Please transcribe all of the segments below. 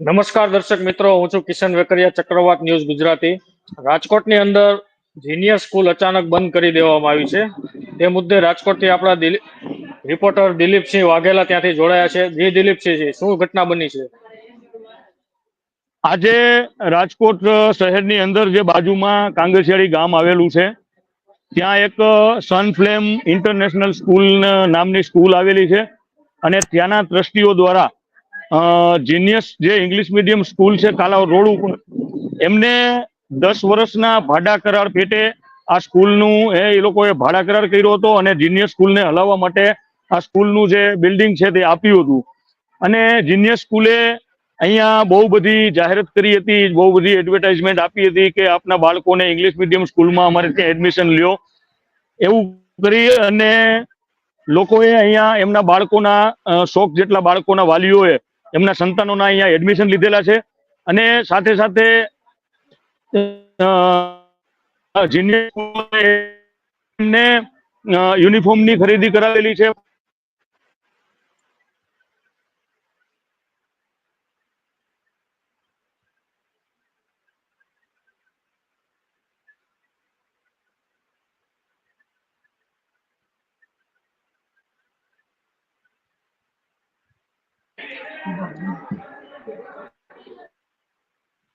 નમસ્કાર દર્શક મિત્રો, હું છું કિશન વેકરિયા, ચક્રવાત ન્યૂઝ ગુજરાતી. રાજકોટની અંદર જીનિયર સ્કૂલ અચાનક બંધ કરી દેવામાં આવી છે. તે મુદ્દે રાજકોટથી આપણા રિપોર્ટર દિલીપસિંહ વાઘેલા ત્યાંથી જોડાયા છે. જી દિલીપસિંહજી શું ઘટના બની છે? આજે રાજકોટ શહેરની અંદર જે બાજુમાં કાંગસિયાળી ગામ આવેલું છે, ત્યાં એક સનફ્લેમ ઇન્ટરનેશનલ સ્કૂલ નામની સ્કૂલ આવેલી છે. અને ત્યાંના ટ્રસ્ટીઓ દ્વારા જીનિયસ જે ઇંગ્લિશ મીડિયમ સ્કૂલ છે, કાલાવ રોડ ઉપર, એમને દસ વર્ષના ભાડા કરાર પેટે આ સ્કૂલનું એ લોકોએ ભાડા કરાર કર્યો હતો અને જીનિયસ સ્કૂલને હલાવવા માટે આ સ્કૂલનું જે બિલ્ડિંગ છે તે આપ્યું હતું. અને જીનિયસ સ્કૂલે અહીંયા બહુ બધી જાહેરાત કરી હતી, બહુ બધી એડવર્ટાઇઝમેન્ટ આપી હતી કે આપના બાળકોને ઇંગ્લિશ મીડિયમ સ્કૂલમાં અમારે ત્યાં એડમિશન લ્યો. એવું કરી અને લોકોએ અહીંયા એમના બાળકોના શોખ જેટલા બાળકોના વાલીઓએ એમના સંતાનોના અહીંયા એડમિશન લીધેલા છે. અને સાથે સાથે એમને યુનિફોર્મની ખરીદી કરાવેલી છે.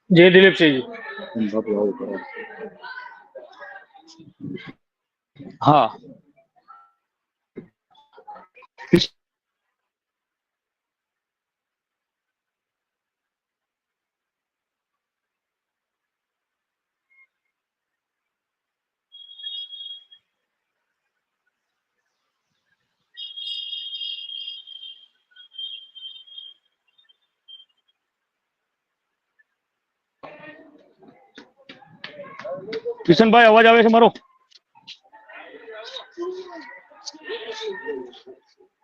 જી દિલીપસિંહજી. હા. કિશનભાઈ અવાજ આવે છે મારો?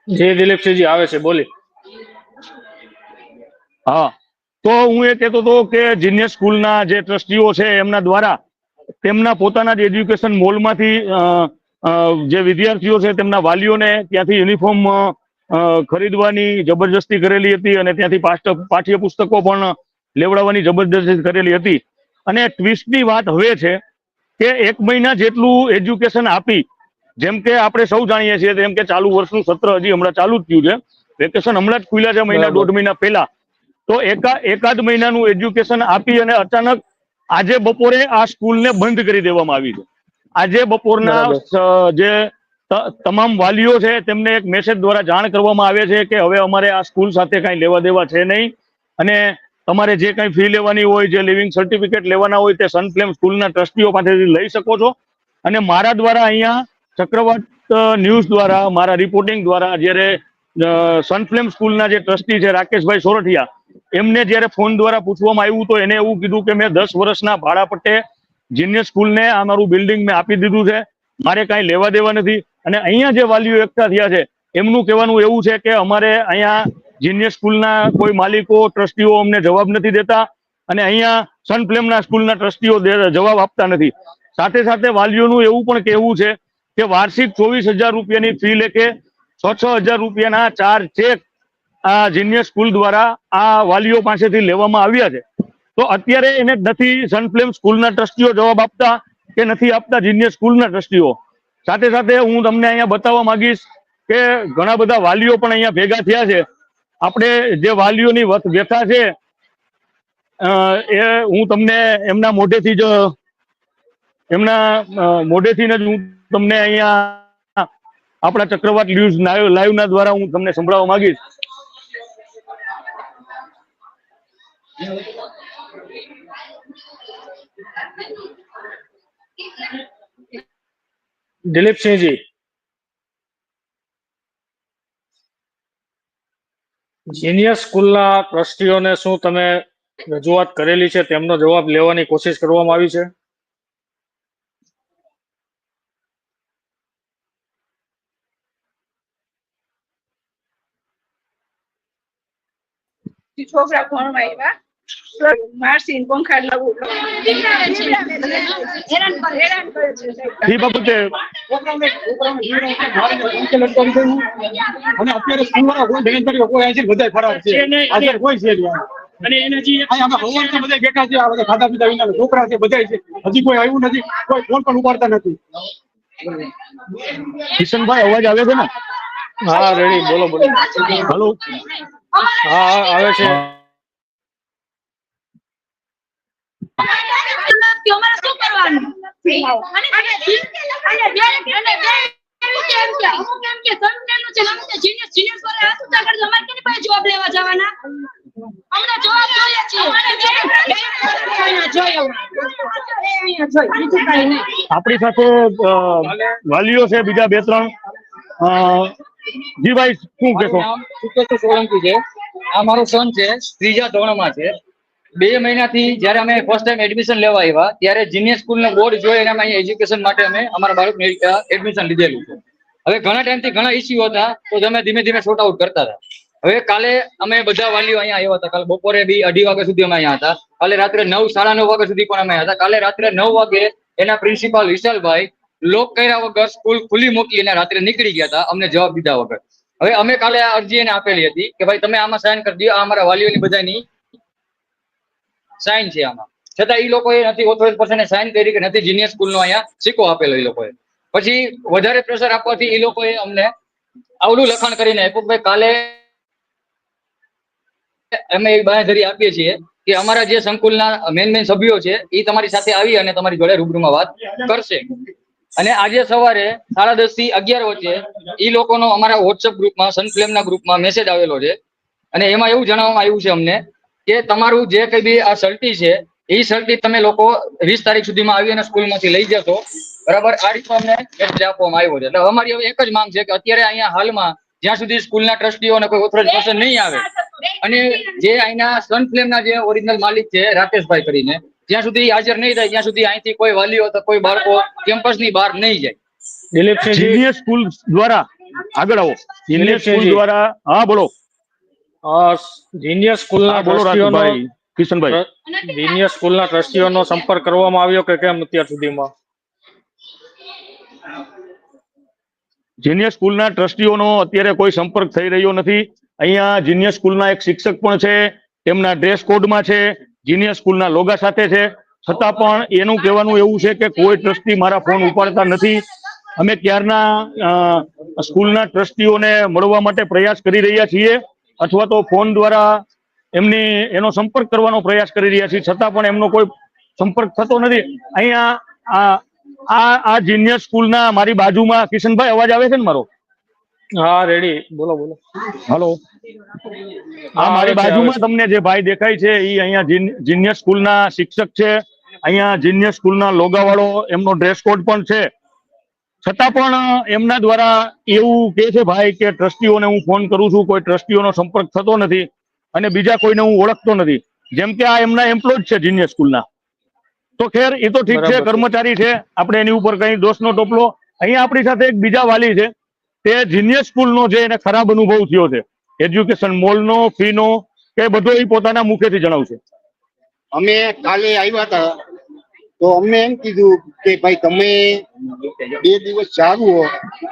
જી દિલીપસિંહજી આવે છે બોલી. હા. તો હું એ કહેતો હતો કે જીનિયર સ્કૂલના જે ટ્રસ્ટીઓ છે એમના દ્વારા તેમના પોતાના જ એજ્યુકેશન મોલમાંથી જે વિદ્યાર્થીઓ છે તેમના વાલીઓને ત્યાંથી યુનિફોર્મ ખરીદવાની જબરજસ્તી કરેલી હતી અને ત્યાંથી પાઠ્ય પાઠ્યપુસ્તકો પણ લેવડાવવાની જબરજસ્તી કરેલી હતી. અને ટ્વિસ્ટની વાત હવે છે કે એક મહિના જેટલું એજ્યુકેશન આપી જેમ કે આપણે સૌ જાણીએ છીએ તેમ કે ચાલુ વર્ષનું સત્ર હજી હમણાં ચાલુ જ થયું છે. વેકેશન હમણાં જ ખુલ્યા છે મહિના દોઢ મહિના પહેલા. તો એકા એકાદ મહિનાનું એજ્યુકેશન આપી અને અચાનક આજે બપોરે આ સ્કૂલને બંધ કરી દેવામાં આવી છે. આજે બપોરના જે તમામ વાલીઓ છે તેમને એક મેસેજ દ્વારા જાણ કરવામાં આવે છે કે હવે અમારે આ સ્કૂલ સાથે કાંઈ લેવા દેવા છે નહીં. અને તમારે જે કંઈ ફી લેવાની હોય, જે લિવિંગ સર્ટિફિકેટ લેવાના હોય, તે સનફ્લેમ સ્કૂલના ટ્રસ્ટીઓ પાસેથી લઈ શકો છો. અને મારા દ્વારા અહીંયા ચક્રવાત ન્યૂઝ દ્વારા, મારા રિપોર્ટિંગ દ્વારા જ્યારે સનફ્લેમ સ્કૂલના જે ટ્રસ્ટી છે રાકેશભાઈ સોરઠિયા, એમને જ્યારે ફોન દ્વારા પૂછવામાં આવ્યું તો એને એવું કીધું કે મેં દસ વર્ષના ભાડા પટ્ટે જીનિયર સ્કૂલને આ મારું બિલ્ડિંગ મેં આપી દીધું છે, મારે કાંઈ લેવા દેવા નથી. અને અહીંયા જે વાલીઓ એકઠા થયા છે, એમનું કહેવાનું એવું છે કે અમારે અહીંયા જીનિયર સ્કૂલના કોઈ માલિકો, ટ્રસ્ટીઓ અમને જવાબ નથી દેતા અને અહીંયા સનફ્લેમના સ્કૂલના ટ્રસ્ટીઓ જવાબ આપતા નથી. સાથે સાથે વાલીઓનું એવું પણ કહેવું છે કે વાર્ષિક ચોવીસ હજાર રૂપિયાની ફી લેખે છ છ હજાર રૂપિયાના ચાર ચેક આ જીનિયર સ્કૂલ દ્વારા આ વાલીઓ પાસેથી લેવામાં આવ્યા છે. તો અત્યારે એને નથી સનફ્લેમ સ્કૂલના ટ્રસ્ટીઓ જવાબ આપતા કે નથી આપતા જીનિયર સ્કૂલના ટ્રસ્ટીઓ. સાથે સાથે હું તમને અહીંયા બતાવવા માંગીશ કે ઘણા બધા વાલીઓ પણ અહીંયા ભેગા થયા છે. આપણે જે વાલીઓની વ્યથા છે એ હું તમને એમના મોઢેથી જ, એમના મોઢેથી જ હું તમને અહીંયા આપણા ચક્રવાત ન્યૂઝ લાઈવ ના દ્વારા હું તમને સંભળાવવા માંગીશ. દિલીપસિંહજી જીનિયર સ્કૂલના ટ્રસ્ટીઓને શું તમે રજૂઆત કરેલી છે? તેમનો જવાબ લેવાની કોશિશ કરવામાં આવી છે. છોકરા ભણવા આવ્યા? અને એના જે બધાય બેઠા છે આ બધા ખાધા પીધા વિના છોકરા છે બધાય છે. હજી કોઈ આવ્યું નથી કોઈ ફોન પણ ઉપાડતા નથી. કિશનભાઈ અવાજ આવે છે ને? હા રેડી બોલો બોલો. હલો. હા હા, આવે છે. આપણી સાથે વાલીઓ છે, બીજા બે ત્રણ. જી ભાઈ શું કહેશો? સોલંકી છે. આ મારો સન છે ત્રીજા ધોરણમાં છે. બે મહિનાથી જ્યારે અમે ફર્સ્ટ ટાઈમ એડમિશન લેવા આવ્યા, ત્યારે જીનિયર સ્કૂલનો બોર્ડ જોઈ અને અમે અહીંયા એજ્યુકેશન માટે અમે અમારા બાળકને એડમિશન લીધેલું છે. હવે ઘણા ટાઈમથી ઘણા ઇસ્યુ હતા, તો અમે ધીમે ધીમે શોર્ટ આઉટ કરતા હતા. હવે કાલે અમે બધા વાલીઓ અહીંયા આવ્યા હતા. કાલે બપોરે બી અઢી વાગ્યા સુધી અમે અહીંયા હતા. કાલે રાત્રે નવ, સાડા નવ વાગ્યા સુધી પણ અમે હતા. કાલે રાત્રે નવ વાગે એના પ્રિન્સિપાલ વિશાલભાઈ લોક કર્યા વગર સ્કૂલ ખુલ્લી મૂકી અને રાત્રે નીકળી ગયા હતા. અમને જવાબ દીધા વગર. હવે અમે કાલે આ અરજી એને આપેલી હતી કે ભાઈ તમે આમાં સાઇન કરી દો. આ અમારા વાલીઓની બધાની સાઇન છે આમાં. છતાં એ લોકોએ નથી ઓથોરાઇઝ પર્સને સાઇન કરી કે નથી જુનિયર સ્કૂલનો અહીંયા સિક્કો આપેલો એ લોકોએ. પછી વધારે પ્રેશર આપવાથી એ લોકોએ અમને આવડું લખાણ કરીને આપ્યું કાલે અમે એક બાંયધરી આપીએ છીએ કે અમારા જે સંકુલના મેન મેન સભ્યો છે એ તમારી સાથે આવી અને તમારી જોડે રૂબરૂમાં વાત કરશે. અને આજે સવારે સાડા દસથી અગિયાર વચ્ચે એ લોકોનો અમારા વોટ્સઅપ ગ્રુપમાં સનફ્લેમના ગ્રુપમાં મેસેજ આવેલો છે. અને એમાં એવું જણાવવામાં આવ્યું છે અમને કે તમારું જે કઈ બી આ સર્ટી છે એ સર્ટી તમે લોકો વીસ તારીખ સુધીમાં આવી અને સ્કૂલમાંથી લઈ જશો. બરાબર? આ રીતનો અમને મેસેજ આપવામાં આવ્યો છે. એટલે અમારી હવે એક જ માંગ છે કે અત્યારે અહીંયા હાલમાં જ્યાં સુધી સ્કૂલના ટ્રસ્ટીઓ અને કોઈ ઓથોરાઇઝ પર્સન નહીં આવે અને જે અહીંના સનફ્લેમના જે ઓરિજિનલ માલિક છે રાકેશભાઈ કરીને જ્યાં સુધી હાજર નહીં થાય ત્યાં સુધી અહીંથી કોઈ વાલીઓ તો કોઈ બાળકો કેમ્પસની બહાર નહીં જાય. દિલીપસિંહજી સ્કૂલ દ્વારા. આગળ આવો. સ્કૂલ દ્વારા. હા બોલો. જીનિયર સ્કૂલના બોલો ટ્રસ્ટીઓનો કિશનભાઈ. જીનિયર સ્કૂલના ટ્રસ્ટીઓનો સંપર્ક કરવામાં આવ્યો કે કેમ અત્યાર સુધીમાં? જીનિયર સ્કૂલના ટ્રસ્ટીઓનો અત્યારે કોઈ સંપર્ક થઈ રહ્યો નથી. અહીંયા જીનિયર સ્કૂલના એક શિક્ષક પણ છે તેમના ડ્રેસ કોડમાં છે જીનિયર સ્કૂલના લોગા સાથે છે. છતાં પણ એનું કહેવાનું એવું છે કે કોઈ ટ્રસ્ટી મારા ફોન ઉપાડતા નથી. અમે ક્યારના અ, સ્કૂલના ટ્રસ્ટીઓને મળવા માટે પ્રયાસ કરી રહ્યા છીએ. અથવા તો ફોન દ્વારા એમની એનો સંપર્ક કરવાનો પ્રયાસ કરી રહ્યા છીએ. છતાં પણ એમનો કોઈ સંપર્ક થતો નથી. અહીંયા આ આ જીનિયર સ્કૂલના મારી બાજુમાં કિશનભાઈ અવાજ આવે છે ને મારો? હા રેડી બોલો બોલો. હલો. હા, મારી બાજુમાં તમને જે ભાઈ દેખાય છે એ અહીંયા જીન- જીનિયર સ્કૂલના શિક્ષક છે. અહીંયા જીનિયર સ્કૂલના લોગાવાળો એમનો ડ્રેસ કોડ પણ છે. છતાં પણ એમના દ્વારા એવું કે છે ભાઈ કે ટ્રસ્ટીઓને હું ફોન કરું છું કોઈ ટ્રસ્ટીઓનો સંપર્ક થતો નથી અને બીજા કોઈને હું ઓળખતો નથી. જેમ કે આ એમના એમ્પ્લોય છે જીનિયર સ્કૂલના તો ખેર એ તો ઠીક છે કર્મચારી છે આપણે એની ઉપર કઈ દોષનો ટોપલો. અહીંયા આપણી સાથે એક બીજા વાલી છે તે જીનિયર સ્કૂલનો જે એને ખરાબ અનુભવ થયો છે એજ્યુકેશન મોલનો ફીનો કે બધો એ પોતાના મુખેથી જણાવશે. અમે કાલે આવ્યા હતા તો અમે એમ કીધું કે ભાઈ તમે બે દિવસ ચાલુ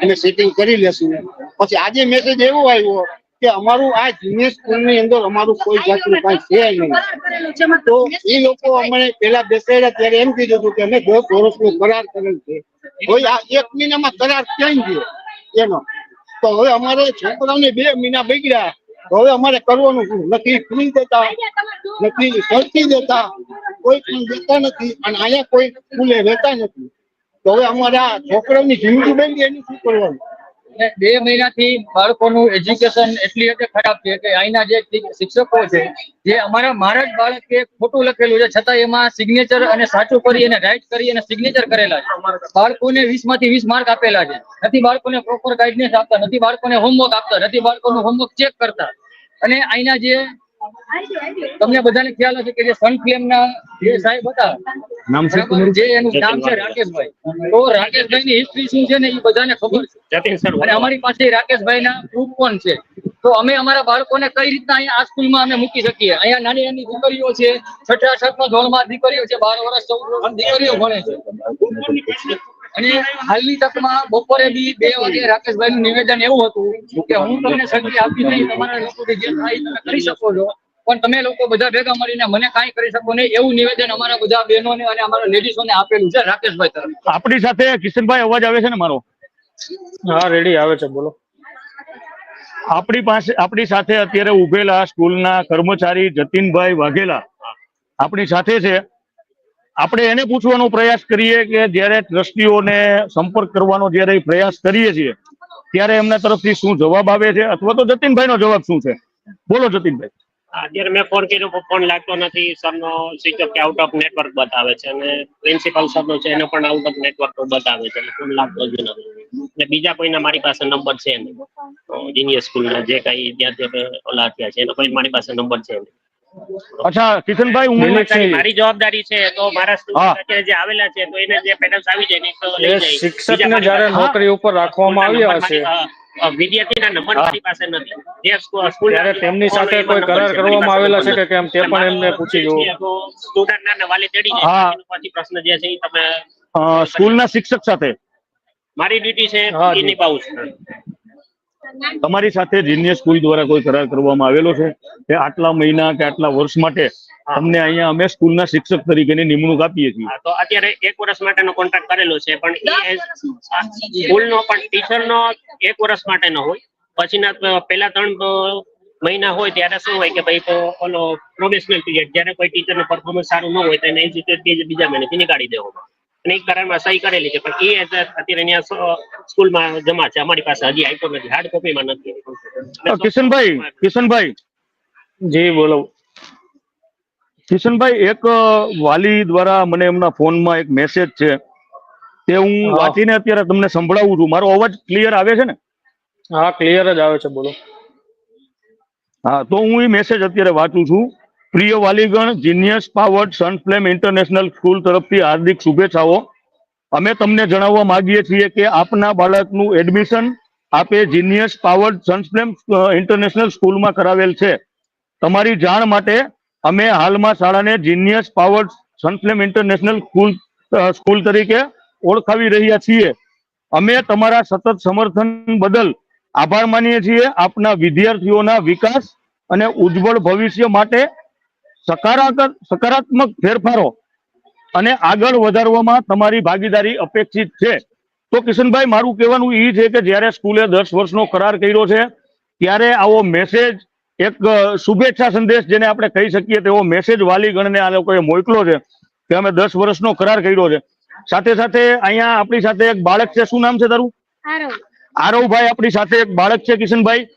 અને સેટિંગ કરી લેશું. પછી આજે મેસેજ એવો આવ્યો કે અમારું આ જુનિયર સ્કૂલની અંદર અમારું કોઈ જાતનું કઈ છે નહીં. તો એ લોકો અમને પેલા બેસાડ્યા ત્યારે એમ કીધું હતું કે અમે દસ વર્ષનો કરાર કરેલ છે. કોઈ આ એક મહિનામાં કરાર ક્યાં ગયો? એનો. તો હવે અમારે છોકરાઓને બે મહિના બગડ્યા. હવે અમારે કરવાનું નથી ફ્રી દેતા નથી સરખી દેતા. કોઈ પણ દેતા નથી અને અહીંયા કોઈ સ્કૂલે રહેતા નથી. તો હવે અમારા છોકરાઓની જિંદગી બની એનું શું કરવાનું? બે મહિનાથી બાળકોનું એજ્યુકેશન એટલી હદે ખરાબ છે કે અહીંના જે શિક્ષકો છે, જે અમારા મારા જ બાળકે ખોટું લખેલું છે છતાં એમાં સિગ્નેચર અને સાચું કરી અને રાઈટ કરી અને સિગ્નેચર કરેલા છે. બાળકોને વીસમાંથી વીસ માર્ક આપેલા છે. નથી બાળકોને પ્રોપર ગાઈડન્સ આપતા, નથી બાળકોને હોમવર્ક આપતા, નથી બાળકોનું હોમવર્ક ચેક કરતા. અને અહીંના જે તમને બધાને ખ્યાલ હશે કે જે સનફ્લેમ ના જે સાહેબ હતા નામ છે જે એનું નામ છે રાકેશભાઈ. તો રાકેશભાઈ ની હિસ્ટ્રી શું છે ને એ બધાને ખબર છે. અને અમારી પાસે રાકેશભાઈ ના પ્રૂફ પણ છે. તો અમે અમારા બાળકોને કઈ રીતના અહીંયા આ સ્કૂલમાં અમે મૂકી શકીએ? અહીંયા નાની નાની દીકરીઓ છે છઠ્ઠા સાતમા ધોરણમાં દીકરીઓ છે બાર વર્ષ ચૌદ વર્ષ દીકરીઓ ભણે છે. અને હાલની તકમાં બપોરે બી બે વાગે રાકેશભાઈ નું નિવેદન એવું હતું કે હું તમને શક્તિ આપી નહીં તમારા લોકો જે થાય તમે કરી શકો છો. પણ તમે લોકો બધા ભેગા મળીને મને કાંઈ કરી શકો નહીં એવું નિવેદન અમારા બધા બહેનોને અને અમારા લેડીઝોને આપેલું છે રાકેશભાઈ તરફ આપણી સાથે કિશનભાઈ અવાજ આવે છે ને મારો? હા રેડી આવે છે બોલો. આપણી પાસે આપણી સાથે અત્યારે ઉભેલા સ્કૂલના કર્મચારી જતીનભાઈ વાઘેલા. આપણી સાથે છે. આપણે એને પૂછવાનો પ્રયાસ કરીએ કે જ્યારે ટ્રસ્ટીઓને સંપર્ક કરવાનો જ્યારે પ્રયાસ કરીએ છીએ, ત્યારે એમના તરફથી શું જવાબ આવે છે? અથવા તો જતીનભાઈનો જવાબ શું છે? બોલો જતીનભાઈ. અત્યારે મેં ફોન કર્યો ફોન લાગતો નથી. સરનો સ્વિચ ઓફ કે આઉટ ઓફ નેટવર્ક બતાવે છે અને પ્રિન્સિપાલ સરનો છે, એને પણ આઉટ ઓફ નેટવર્ક બતાવે છે. ફોન લાગતો જ નથી. એટલે બીજા કોઈના મારી પાસે નંબર છે નહીં. જીનિયર સ્કૂલના જે કઈ ત્યાં ઓલા છે, એનો કોઈ મારી પાસે નંબર છે નહીં. અચ્છા કિશનભાઈ હું મારી જવાબદારી છે તો મારા સ્ટુડન્ટ જે આવેલા છે તો એને જે પેનલ્સ આવી જાય ને તો લઈ જાય. શિક્ષકને જ્યારે નોકરી ઉપર રાખવામાં આવ્યા હા, વિદ્યાર્થીના નંબર મારી પાસે નથી. જે સ્કૂલ ત્યારે તેમની સાથે કોઈ કરાર કરવામાં આવેલા છે કે કેમ તે પણ એમને પૂછી જુઓ સ્ટુડન્ટ ના વાલી જાય. પછી પ્રશ્ન જે છે એ તમે સ્કૂલના શિક્ષક સાથે. મારી ડ્યુટી છે એ નિભાવું છું. તમારી સાથે જીનિયર સ્કૂલ દ્વારા કોઈ કરાર કરવામાં આવેલો છે? કે આટલા મહિના કે આટલા વર્ષ માટે તમને અહીંયા અમે સ્કૂલના શિક્ષક તરીકેની નિમણૂક આપીએ છીએ? તો અત્યારે એક વર્ષ માટેનો કોન્ટ્રાક્ટ કરેલો છે પણ એ સ્કૂલનો પણ ટીચરનો એક વર્ષ માટેનો હોય. પછીના પહેલા ત્રણ મહિના હોય ત્યારે શું હોય કે ભાઈ તો ઓલો પ્રોબેશનલ પીરિયડ જ્યારે કોઈ ટીચરનું પરફોર્મન્સ સારું ન હોય તો એને બીજા મહિનેથી નીકાળી દેવામાં અને એક કરારમાં સહી કરેલી છે. પણ એ અત્યારે અહીંયા સ્કૂલમાં જમા છે. અમારી પાસે હજી આપ્યો નથી. હાર્ડ કોપીમાં નથી. કિશનભાઈ કિશનભાઈ. જી બોલો. કિશનભાઈ એક વાલી દ્વારા મને એમના ફોનમાં એક મેસેજ છે. તે હું વાંચીને અત્યારે તમને સંભળાવું છું. મારો અવાજ ક્લિયર આવે છે ને? હા ક્લિયર જ આવે છે. બોલો. હા તો હું એ મેસેજ અત્યારે વાંચું છું. પ્રિય વાલીગણ genius powered Sunflame international school તરફથી હાર્દિક શુભેચ્છાઓ. અમે તમને જણાવવા માંગીએ છીએ કે આપના બાળકનું એડમિશન આપે જીનિયસ પાવર્ડ સનફ્લેમ ઇન્ટરનેશનલ સ્કૂલમાં કરાવેલ છે. તમારી જાણ માટે અમે હાલમાં શાળાને genius powered Sunflame international school school તરીકે ઓળખાવી રહ્યા છીએ. અમે તમારા સતત સમર્થન બદલ આભાર માનીએ છીએ. આપના વિદ્યાર્થીઓના વિકાસ અને ઉજ્જવળ ભવિષ્ય માટે સકારાત્મક સકારાત્મક ફેરફારો અને આગળ વધારવામાં તમારી ભાગીદારી અપેક્ષિત છે. તો કિશનભાઈ મારું કહેવાનું એ છે કે જ્યારે સ્કૂલે દસ વર્ષનો કરાર કર્યો છે ત્યારે આવો મેસેજ એક શુભેચ્છા સંદેશ જેને આપણે કહી શકીએ તેવો મેસેજ વાલીગણને આ લોકોએ મોકલ્યો છે કે અમે દસ વર્ષનો કરાર કર્યો છે. સાથે સાથે અહીંયા આપણી સાથે એક બાળક છે. શું નામ છે તારું? આરવ. આરવભાઈ આપણી સાથે એક બાળક છે કિશનભાઈ.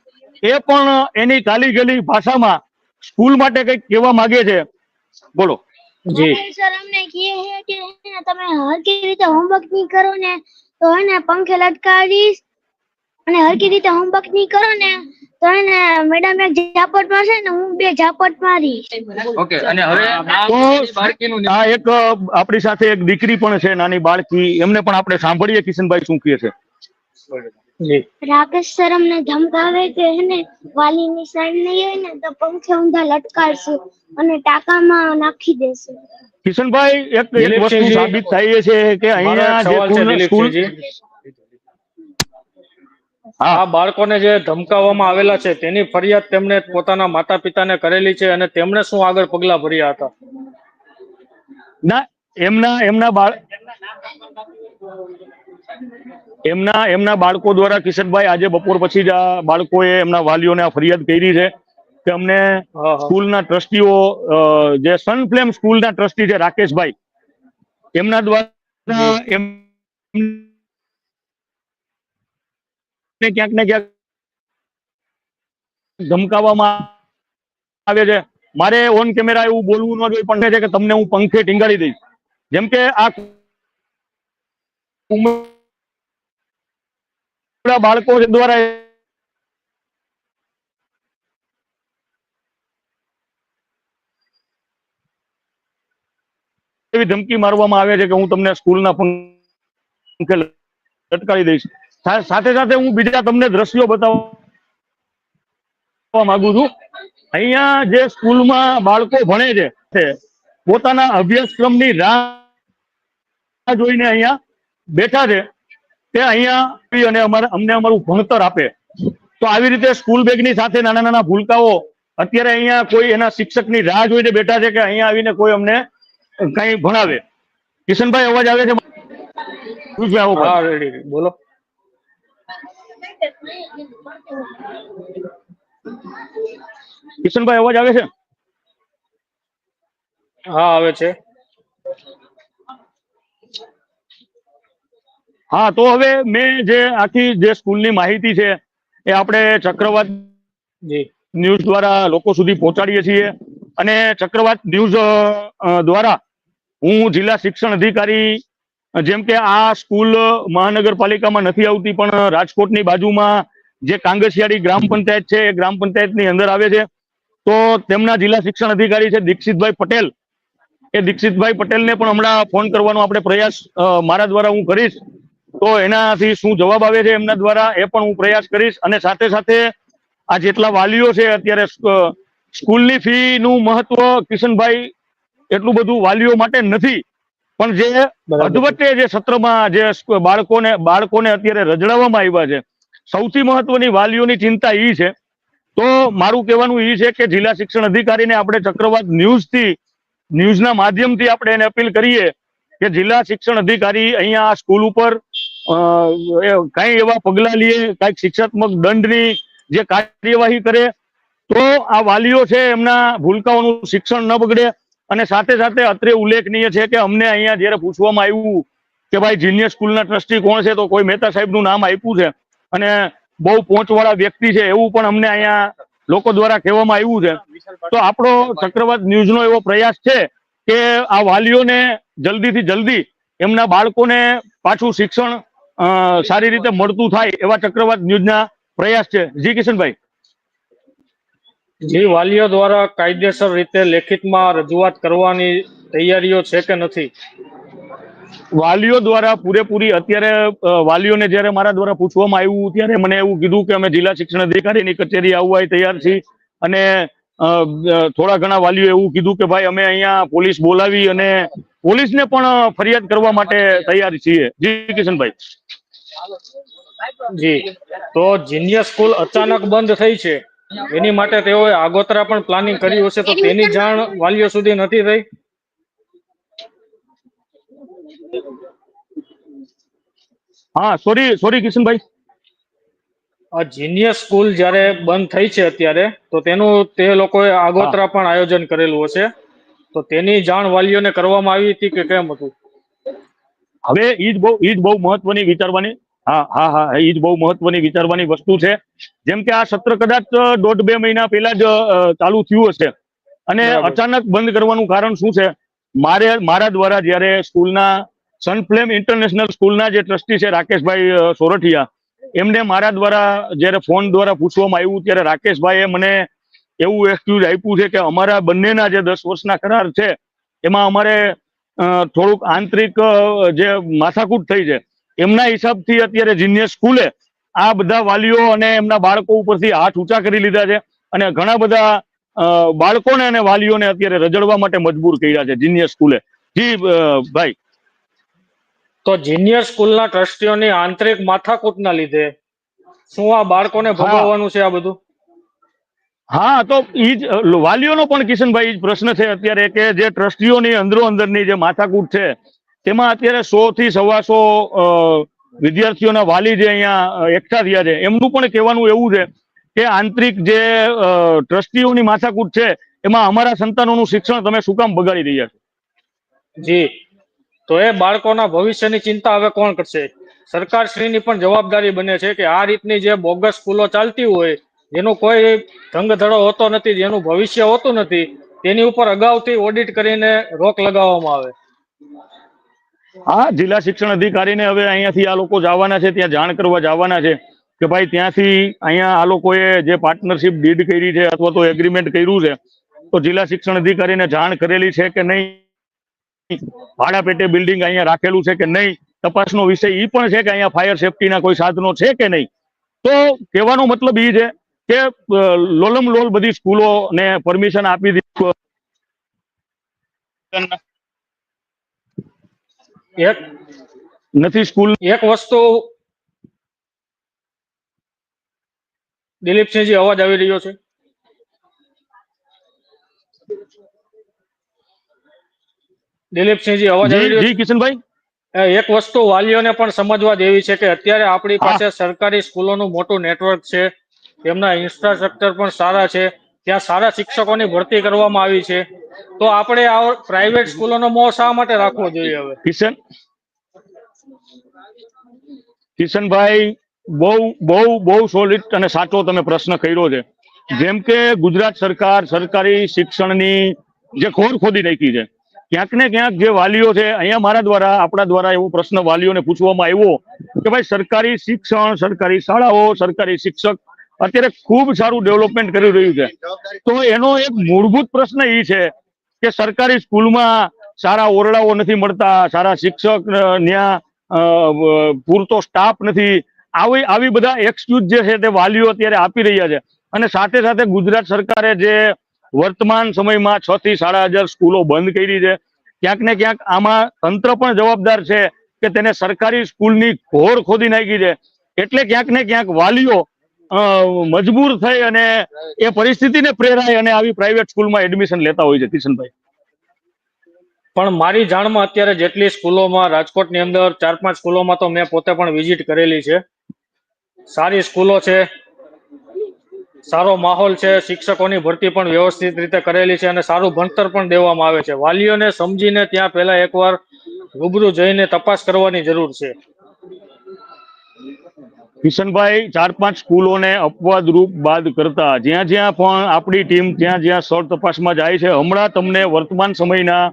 એ પણ એની કાલી ગલી ભાષામાં સ્કૂલ માટે કંઈક કહેવા માંગે છે? બોલો. જી. સર અમને કહે છે કે ને તમે હરકી રીતે હોમવર્ક નહીં કરો ને તો હે પંખે લટકાવીશ અને હરકી રીતે હોમવર્ક નહીં કરો ને તો હે મેડમ એક ઝાપટ મારશે ને હું બે ઝાપટ મારીશ. ઓકે અને હવે આ તો બાળકીનું આ એક આપણી સાથે એક દીકરી પણ છે નાની બાળકી. એમને પણ આપણે સાંભળીએ કિશનભાઈ શું કહે છે? રાકેશ ને અમને ધમકાવે કે હેને વાલીની સાઈડ નહીં હોય ને તો પંખે ઊંધા લટકાડશે અને ટાંકામાં નાખી દેશે. કિશનભાઈ એક એક વસ્તુ સાબિત થાય છે કે અહીંયા જે સ્કૂલ- આ બાળકોને જે ધમકાવવામાં આવેલા છે તેની ફરિયાદ તેમણે પોતાના માતા પિતાને કરેલી છે અને તેમણે શું આગળ પગલા ભર્યા હતા? ના એમના એમના બાળ એમના એમના બાળકો દ્વારા કિશનભાઈ આજે બપોર પછી જ આ બાળકોએ એમના વાલીઓને આ ફરિયાદ કરી છે કે અમને. સ્કૂલના ટ્રસ્ટીઓ જે સનફ્લેમ સ્કૂલના ટ્રસ્ટી છે રાકેશભાઈ એમના દ્વારા એમ ક્યાંક ને ક્યાંક ધમકાવવામાં આવે છે. મારે ઓન કેમેરા એવું બોલવું ન જોઈએ પણ છે કે તમને હું પંખે ટીંગાડી દઈશ. જેમ કે આ બાળકો દ્વારા એવી ધમકી મારવામાં આવે છે કે હું તમને સ્કૂલના પંખે લટકાવી દઈશ. સાથે સાથે હું બીજા તમને દ્રશ્યો બતાવવા માંગુ છું. અહીંયા જે સ્કૂલમાં બાળકો ભણે છે પોતાના અભ્યાસક્રમની રાહ જોઈને અહીંયા બેઠા છે. તે અહીંયા આવી અને અમારે અમને અમારું ભણતર આપે. તો આવી રીતે સ્કૂલ બેગની સાથે નાના નાના ભૂલકાઓ અત્યારે અહીંયા કોઈ એના શિક્ષકની રાહ જોઈને બેઠા છે કે અહીંયા આવીને કોઈ અમને કઈ ભણાવે. કિશનભાઈ અવાજ આવે છે? બોલો. કિશનભાઈ અવાજ આવે છે? હા આવે છે. હા તો હવે મેં જે આખી જે સ્કૂલની માહિતી છે એ આપણે ચક્રવાત ન્યૂઝ દ્વારા લોકો સુધી પહોંચાડીએ છીએ. અને ચક્રવાત ન્યૂઝ દ્વારા હું જિલ્લા શિક્ષણ અધિકારી જેમ કે આ સ્કૂલ મહાનગરપાલિકામાં નથી આવતી પણ રાજકોટની બાજુમાં જે કાંગસિયાળી ગ્રામ પંચાયત છે એ ગ્રામ પંચાયતની અંદર આવે છે. તો તેમના જિલ્લા શિક્ષણ અધિકારી છે દીક્ષિતભાઈ પટેલ. એ દીક્ષિતભાઈ પટેલને પણ હમણાં ફોન કરવાનો આપણે પ્રયાસ મારા દ્વારા હું કરીશ. તો એનાથી શું જવાબ આવે છે એમના દ્વારા એ પણ હું પ્રયાસ કરીશ. અને સાથે સાથે આ જેટલા વાલીઓ છે અત્યારે સ્કૂલની ફી નું મહત્વ કિશનભાઈ એટલું બધું વાલીઓ માટે નથી. પણ જે અધવટે જે સત્રમાં જે બાળકોને બાળકોને અત્યારે રજડાવવામાં આવ્યા છે સૌથી મહત્વની વાલીઓની ચિંતા એ છે. તો મારું કહેવાનું એ છે કે જિલ્લા શિક્ષણ અધિકારીને આપણે ચક્રવાત ન્યૂઝથી ન્યૂઝના માધ્યમથી આપણે એને અપીલ કરીએ કે જિલ્લા શિક્ષણ અધિકારી અહીંયા આ સ્કૂલ ઉપર કાંઈ એવા પગલાં લઈએ, કાંઈક શિક્ષાત્મક દંડની જે કાર્યવાહી કરે, તો આ વાલીઓ છે એમના ભૂલકાઓનું શિક્ષણ ન બગડે. અને સાથે સાથે અત્રે ઉલ્લેખનીય છે કે અમને અહીંયા જ્યારે પૂછવામાં આવ્યું કે ભાઈ જીનિયર સ્કૂલના ટ્રસ્ટી કોણ છે, તો કોઈ મહેતા સાહેબનું નામ આપ્યું છે. અને બહુ પહોંચવાળા વ્યક્તિ છે એવું પણ અમને અહીંયા લોકો દ્વારા કહેવામાં આવ્યું છે. તો આપણો ચક્રવાત ન્યૂઝનો એવો પ્રયાસ છે કે આ વાલીઓને જલ્દીથી જલ્દી એમના બાળકોને પાછું શિક્ષણ સારી રીતે મળતું થાય એવા ચક્રવાત ન્યૂઝના પ્રયાસ છે. જી કિશનભાઈ. જી વાલીઓ દ્વારા કાયદેસર રીતે લેખિતમાં રજૂઆત કરવાની તૈયારીઓ છે કે નથી? વાલીઓ દ્વારા પૂરેપૂરી અત્યારે વાલીઓને જ્યારે મારા દ્વારા પૂછવામાં આવ્યું ત્યારે મને એવું કીધું કે અમે જિલ્લા શિક્ષણ અધિકારીની કચેરી આવવા તૈયાર છીએ. અને થોડા ઘણા વાલીઓ એવું કીધું કે ભાઈ અમે અહીંયા પોલીસ બોલાવી અને પોલીસને પણ ફરિયાદ કરવા માટે તૈયાર છીએ. જી કિશનભાઈ. જી. તો જીનિયર સ્કૂલ અચાનક બંધ થઈ છે. એની માટે તેઓએ આગોતરા પણ પ્લાનિંગ કર્યું હશે તો તેની જાણ વાલીઓ સુધી નથી થઈ. હા સોરી સોરી કિશનભાઈ. આ જીનિયર સ્કૂલ જ્યારે બંધ થઈ છે અત્યારે તો તેનું તે લોકોએ આગોતરા પણ આયોજન કરેલું હશે. તો તેની જાણ વાલીઓને કરવામાં આવી હતી કે કેમ હતું? હવે ઈ જ બહુ ઈ જ બહુ મહત્વની વિચારવાની હા હા હા ઈજ જ બહુ મહત્વની વિચારવાની વસ્તુ છે. જેમ કે આ સત્ર કદાચ દોઢ બે મહિના પહેલા જ ચાલુ થયું હશે. અને અચાનક બંધ કરવાનું કારણ શું છે? મારે મારા દ્વારા જયારે સ્કૂલના સનફ્લેમ ઇન્ટરનેશનલ સ્કૂલના જે ટ્રસ્ટી છે રાકેશભાઈ સોરઠિયા એમને મારા દ્વારા જયારે ફોન દ્વારા પૂછવામાં આવ્યું ત્યારે રાકેશભાઈએ મને એવું એક્સક્યુઝ આપ્યું છે કે અમારા બંનેના જે દસ વર્ષના કરાર છે એમાં અમારે થોડુંક આંતરિક જે માથાકૂટ થઈ છે એમના હિસાબથી અત્યારે જીનિયર સ્કૂલે આ બધા વાલીઓ અને એમના બાળકો ઉપરથી હાથ ઊંચા કરી લીધા છે અને ઘણા બધા બાળકોને અને વાલીઓને અત્યારે રજડવા માટે મજબૂર કર્યા છે જીનિયર સ્કૂલે. જી ભાઈ. તો જીનિયર સ્કૂલના ટ્રસ્ટીઓની આંતરિક માથાકૂટના લીધે શું આ બાળકોને ભોગવવાનું છે આ બધું? હા, તો ઈ જ વાલીઓનો પણ કિશનભાઈ પ્રશ્ન છે અત્યારે કે જે ટ્રસ્ટીઓની અંદરો અંદરની જે માથાકૂટ છે, તેમાં અત્યારે સો થી સવાસો વિદ્યાર્થીઓના વાલી જે અહીંયા એકઠા થયા છે, એમનું પણ કહેવાનું એવું છે કે આંતરિક જે ટ્રસ્ટીઓની માથાકૂટ છે, એમાં અમારા સંતાનોનું શિક્ષણ તમે શું કામ બગાડી રહ્યા છો? જી, તો એ બાળકોના ભવિષ્યની ચિંતા હવે કોણ કરશે? સરકારશ્રીની પણ જવાબદારી બને છે કે આ રીતની જે બોગસ સ્કૂલો ચાલતી હોય જેનો કોઈ ધંગધડો હોતો નથી, એનું ભવિષ્ય હોતું નથી, તેની ઉપર અગાઉથી ઓડિટ કરીને રોક લગાવવામાં આવે. હા, જિલ્લા શિક્ષણ અધિકારીને હવે અહીંયાથી આ લોકો જવાના છે, ત્યાં જાણ કરવા જવાના છે કે ભાઈ ત્યાંથી અહીંયા આ લોકોએ જે પાર્ટનરશિપ ડીડ કરી છે અથવા તો એગ્રીમેન્ટ કર્યું છે, તો જિલ્લા શિક્ષણ અધિકારીને જાણ કરેલી છે કે નહીં? ભાડા પેટે બિલ્ડિંગ અહીંયા રાખેલું છે કે નહીં? તપાસનો વિષય એ પણ છે કે અહીંયા ફાયર સેફટીના કોઈ સાધનો છે કે નહીં? તો કહેવાનો મતલબ એ છે કે લોલમ લોલ બધી સ્કૂલો ને પરમિશન આપી દીધું. એક નથી સ્કૂલ. એક વસ્તુ દિલીપસિંહજી અવાજ આવી રહ્યો છે. દિલીપસિંહજી અવાજ આવી રહ્યો કિશનભાઈ. એક વસ્તુ વાલીઓને પણ સમજવા દેવી છે કે અત્યારે આપણી પાસે સરકારી સ્કૂલોનું મોટું નેટવર્ક છે. તેમના ઇન્ફ્રાસ્ટ્રક્ચર પણ સારા છે. ત્યાં સારા શિક્ષકોની ભરતી કરવામાં આવી છે. તો આપણે આ પ્રાઇવેટ સ્કૂલોનો મોહ શા માટે રાખવો જોઈએ હવે? કિશન? કિશનભાઈ, બહુ બહુ બહુ સોલિડ અને સાચો તમે પ્રશ્ન કર્યો છે. જેમ કે ગુજરાત સરકાર સરકારી શિક્ષણની જે ખોર ખોદી નાખી છે. ક્યાંક ને ક્યાંક જે વાલીઓ છે, અહીંયા મારા દ્વારા, આપણા દ્વારા એવો પ્રશ્ન વાલીઓને પૂછવામાં આવ્યો કે ભાઈ સરકારી શિક્ષણ, સરકારી શાળાઓ, સરકારી શિક્ષક અત્યારે ખૂબ સારું ડેવલપમેન્ટ કરી રહ્યું છે. તો એનો એક મૂળભૂત પ્રશ્ન એ છે કે સરકારી સ્કૂલમાં સારા ઓરડાઓ નથી મળતા, સારા શિક્ષક ત્યાં પૂરતો સ્ટાફ નથી. આવી આવી બધા એક્સક્યુઝ જે છે તે વાલીઓ અત્યારે આપી રહ્યા છે. અને સાથે સાથે ગુજરાત સરકારે જે વર્તમાન સમયમાં છ થી સાડા હજાર સ્કૂલો બંધ કરી છે, ક્યાંક ને ક્યાંક આમાં તંત્ર પણ જવાબદાર છે કે તેને સરકારી સ્કૂલની ઘોર ખોદી નાખી છે. એટલે ક્યાંક ને ક્યાંક વાલીઓ મજબૂર થઈ અને એ પરિસ્થિતિને પ્રેરાય અને આવી પ્રાઇવેટ સ્કૂલમાં એડમિશન લેતા હોય છે કિશનભાઈ. પણ મારી જાણમાં અત્યારે જેટલી સ્કૂલોમાં, રાજકોટની અંદર ચાર પાંચ સ્કૂલોમાં તો મેં પોતે પણ વિઝિટ કરેલી છે. સારી સ્કૂલો છે. સારો માહોલ છે. શિક્ષકોની ભરતી પણ વ્યવસ્થિત રીતે કરેલી છે અને સારું ભણતર પણ દેવામાં આવે છે. વાલીઓને સમજીને ત્યાં પહેલા એકવાર રૂબરૂ જઈને તપાસ કરવાની જરૂર છે. કિશનભાઈ, ચાર પાંચ સ્કૂલોને અપવાદરૂપ બાદ કરતા જ્યાં જ્યાં પણ આપણી ટીમ જ્યાં જ્યાં સ્થળ તપાસમાં જાય છે, હમણાં તમને વર્તમાન સમયના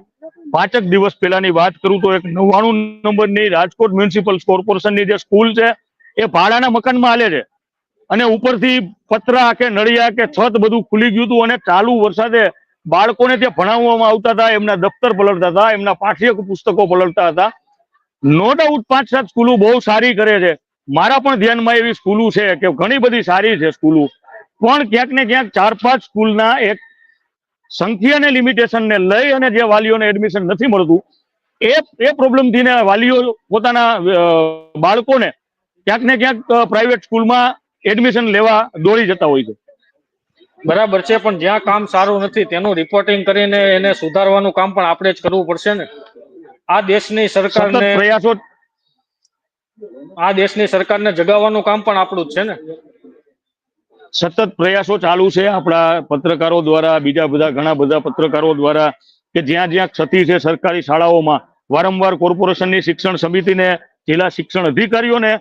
પાંચક દિવસ પહેલાની વાત કરું તો એક નવ્વાણું નંબરની રાજકોટ મ્યુનિસિપલ કોર્પોરેશનની જે સ્કૂલ છે, એ ભાડાના મકાનમાં હાલે છે. અને ઉપરથી પતરા કે નળિયા કે છત બધું ખુલી ગયું હતું અને ચાલુ વરસાદે બાળકોને ત્યાં ભણાવવામાં આવતા હતા, એમના દફતર પલળતા હતા, એમના પાઠ્ય પુસ્તકો પલળતા હતા. નો ડાઉટ પાંચ સાત સ્કૂલો બહુ સારી કરે છે. મારા પણ ધ્યાનમાં એવી સ્કૂલો છે કે ઘણી બધી સારી છે સ્કૂલો. પણ ક્યાંક ને ક્યાંક ચાર પાંચ સ્કૂલના એક સંખ્યાને લિમિટેશનને લઈ અને જે વાલીઓને એડમિશન નથી મળતું એ એ પ્રોબ્લેમથી ને વાલીઓ પોતાના બાળકોને ક્યાંક ને ક્યાંક પ્રાઇવેટ સ્કૂલમાં એડમિશન લેવા દોડી જતા હોય છે. બરાબર છે પણ જ્યાં કામ સારું નથી તેનું રિપોર્ટિંગ કરીને એને સુધારવાનું કામ પણ આપણે જ કરવું પડશે ને? આ દેશની સરકારને પ્રયાસો આ દેશની સરકારને જગાવવાનું કામ પણ આપણું જ છે ને? સતત પ્રયાસો ચાલુ છે આપણા પત્રકારો દ્વારા, બીજા બધા ઘણા બધા પત્રકારો દ્વારા કે જ્યાં જ્યાં ક્ષતિ છે સરકારી શાળાઓમાં, વારંવાર કોર્પોરેશનની શિક્ષણ સમિતિને, જિલ્લા શિક્ષણ અધિકારીઓને,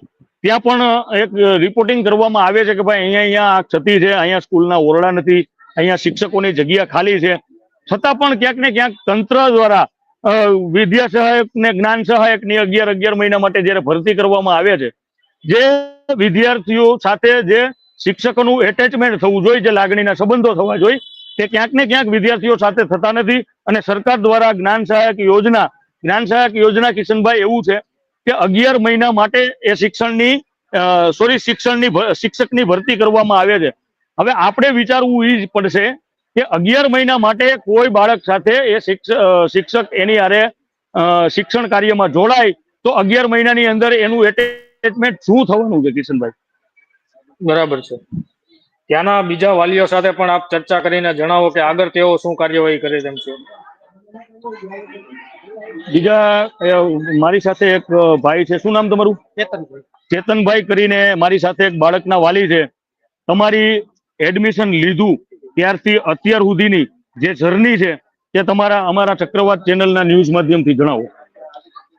ત્યાં પણ એક રિપોર્ટિંગ કરવામાં આવે છે કે ભાઈ અહીંયા અહીંયા આ ક્ષતિ છે, અહીંયા સ્કૂલના ઓરડા નથી, અહીંયા શિક્ષકોની જગ્યા ખાલી છે. છતાં પણ ક્યાંક ને ક્યાંક તંત્ર દ્વારા વિદ્યા સહાયક ને જ્ઞાન સહાયકની અગિયાર અગિયાર મહિના માટે જયારે ભરતી કરવામાં આવે છે, જે વિદ્યાર્થીઓ સાથે જે શિક્ષકોનું એટેચમેન્ટ થવું જોઈએ, જે લાગણીના સંબંધો થવા જોઈએ, તે ક્યાંક ને ક્યાંક વિદ્યાર્થીઓ સાથે થતા નથી અને સરકાર દ્વારા જ્ઞાન સહાયક યોજના, જ્ઞાન સહાયક યોજના કિશનભાઈ એવું છે કે અગિયાર મહિના માટે એ શિક્ષણની સોરી શિક્ષણની શિક્ષકની ભરતી કરવામાં આવે છે. હવે આપણે વિચારવું એ જ પડશે કે અગિયાર મહિના માટે કોઈ બાળક સાથે એ શિક્ષક એની હારે શિક્ષણ કાર્યમાં જોડાય તો અગિયાર મહિનાની અંદર એનું એટેચમેન્ટ શું થવાનું છે કિશનભાઈ બરાબર છે. ત્યાંના બીજા વાલીઓ સાથે પણ આપ ચર્ચા કરીને જણાવો કે આગળ તેઓ શું કાર્યવાહી કરે તેમ છે. બીજા મારી સાથે એક ભાઈ છે. શું નામ તમારું? ચેતનભાઈ. ચેતનભાઈ કરીને મારી સાથે એક બાળકના વાલી છે. તમારી એડમિશન લીધું. ત્યારથી અત્યાર સુધીની જે જર્ની છે તે તમારા અમારા ચક્રવાત ચેનલના ન્યૂઝ માધ્યમથી જણાવો.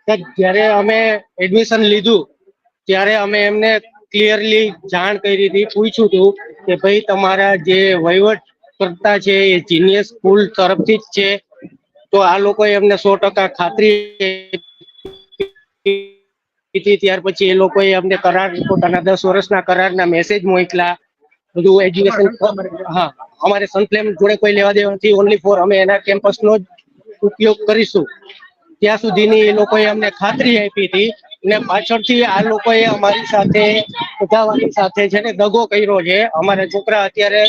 જયારે જ્યારે અમે એડમિશન લીધું ત્યારે અમે એમને ક્લિયરલી જાણ કરી હતી પૂછ્યું હતું કે ભાઈ તમારા જે વહીવટ કરતા છે એ જીનિયસ સ્કૂલ તરફથી જ છે. તો આ લોકોએ એમને સો ટકા ખાતરી ત્યાર પછી એ લોકોએ અમને કરાર પોતાના દસ વર્ષના કરારના મેસેજ મોકલા. બધું એજ્યુકેશન હા. અમારે સનફ્લેમ જોડે કોઈ લેવા દેવા નથી. ઓનલી ફોર અમે એના કેમ્પસનો જ ઉપયોગ કરીશું. ત્યાં સુધીની એ લોકોએ અમને ખાતરી આપી હતી ને પાછળથી આ લોકોએ અમારી સાથે બધાવાની સાથે છે ને દગો કર્યો છે. અમારા છોકરા અત્યારે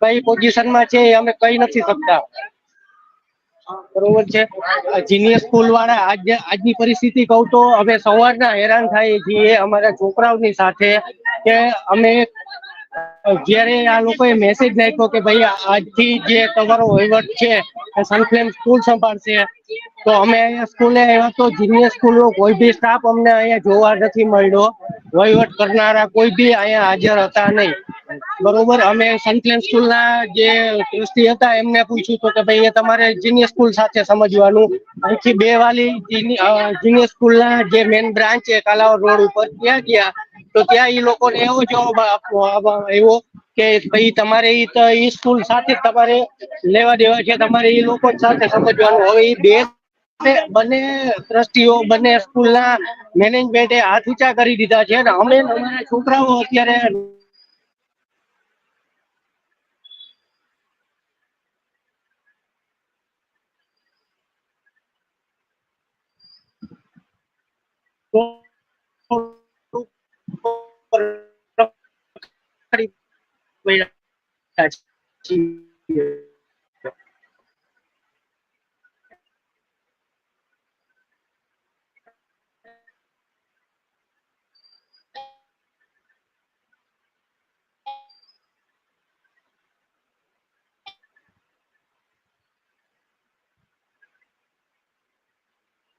કઈ પોઝિશનમાં છે એ અમે કહી નથી શકતા. બરોબર છે? જીનિયર સ્કૂલ વાળા આજ, આજની પરિસ્થિતિ કહું તો અમે સવારના હેરાન થાય છીએ અમારા છોકરાઓની સાથે કે અમે જ્યારે આ લોકોએ મેસેજ નાખ્યો કે ભાઈ, આજથી જે તમારો વહીવટ છે સનફ્લેમ સ્કૂલ સંભાળશે, તો અમે અહીંયા સ્કૂલે આવ્યા તો જુનિયર સ્કૂલનો કોઈ બી સ્ટાફ અમને અહીંયા જોવા નથી મળ્યો. વહીવટ કરનારા કોઈ બી અહીંયા હાજર હતા નહીં. બરોબર, અમે સનફ્લેમ સ્કૂલના જે ટ્રસ્ટી હતા એમને પૂછ્યું તો કે ભાઈ, એ તમારે જુનિયર સ્કૂલ સાથે સમજવાનું. અહીંથી બે વાલી જુનિયર સ્કૂલના જે મેન બ્રાન્ચ છે કાલાવડ રોડ ઉપર, ત્યાં ગયા. તો ત્યાં એ લોકોને એવો જવાબ આવ્યો કે ભાઈ તમારે તો ઈ સ્કૂલ સાથે તમારે લેવા દેવા છે, તમારે એ લોકો સાથે સમજવાનું. હવે એ બે બંને ટ્રસ્ટીઓ, બંને સ્કૂલના મેનેજમેન્ટે હાથ ઊંચા કરી દીધા છે અને અમે અમારા છોકરાઓ અત્યારે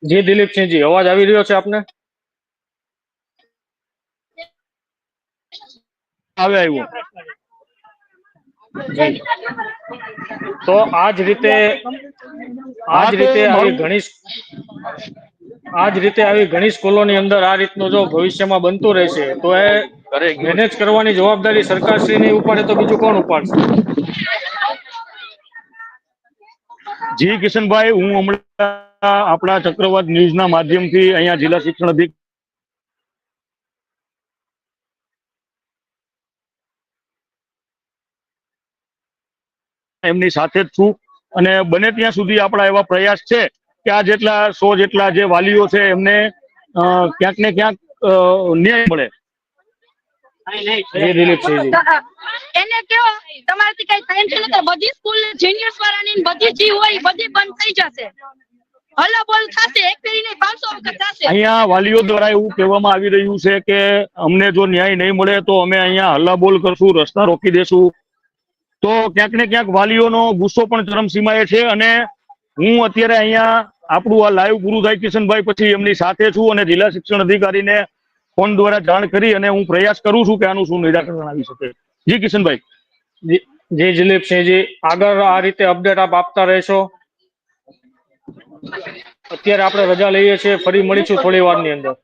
જી દિલીપસિંહજી અવાજ આવી રહ્યો છે આપને? હવે આવ્યો તો આ જ રીતે આ જ રીતે આવી ઘણી આ જ રીતે આવી ઘણી સ્કૂલોની અંદર આ રીતનું જો ભવિષ્યમાં બનતું રહેશે તો એ મેનેજ કરવાની જવાબદારી સરકારશ્રીની ઉપાડે તો બીજું કોણ ઉપાડશે? જી કિશનભાઈ હું હમણાં આપણા ચક્રવાત ન્યૂઝના માધ્યમથી અહીંયા જિલ્લા શિક્ષણ અધિક એમની સાથે જ છું. અને બને ત્યાં સુધી આપણા એવા પ્રયાસ છે કે આ જેટલા સો જેટલા જે વાલીઓ છે એમને ક્યાંક ને ક્યાંક ન્યાય મળે. એને કયો તમારાથી કઈ થાય છે બધી સ્કૂલ જીનિયર્સ વાળાની બધી જી હોય બધી બંધ થઈ જશે. હલો બોલ થશે એક ફેરી નહીં પાંચસો વખત થશે. અહીંયા વાલીઓ દ્વારા એવું કહેવામાં આવી રહ્યું છે કે અમને જો ન્યાય નહીં મળે તો અમે અહીંયા હલ્લાબોલ કરશું રસ્તા રોકી દેશું. તો ક્યાંક ને ક્યાંક વાલીઓનો ગુસ્સો પણ ચરમસીમાએ છે અને હું અત્યારે અહીંયા આપણું આ લાઈવ ગુરુભાઈ કિશનભાઈ પછી એમની સાથે છું અને જિલ્લા શિક્ષણ અધિકારીને ફોન દ્વારા જાણ કરી અને હું પ્રયાસ કરું છું કે આનું શું નિરાકરણ આવી શકે. જી કિશનભાઈ. જી દિલીપસિંહજી આગળ આ રીતે અપડેટ આપ આપતા રહેશો. અત્યારે આપણે રજા લઈએ છીએ, ફરી મળીશું થોડી વારની અંદર.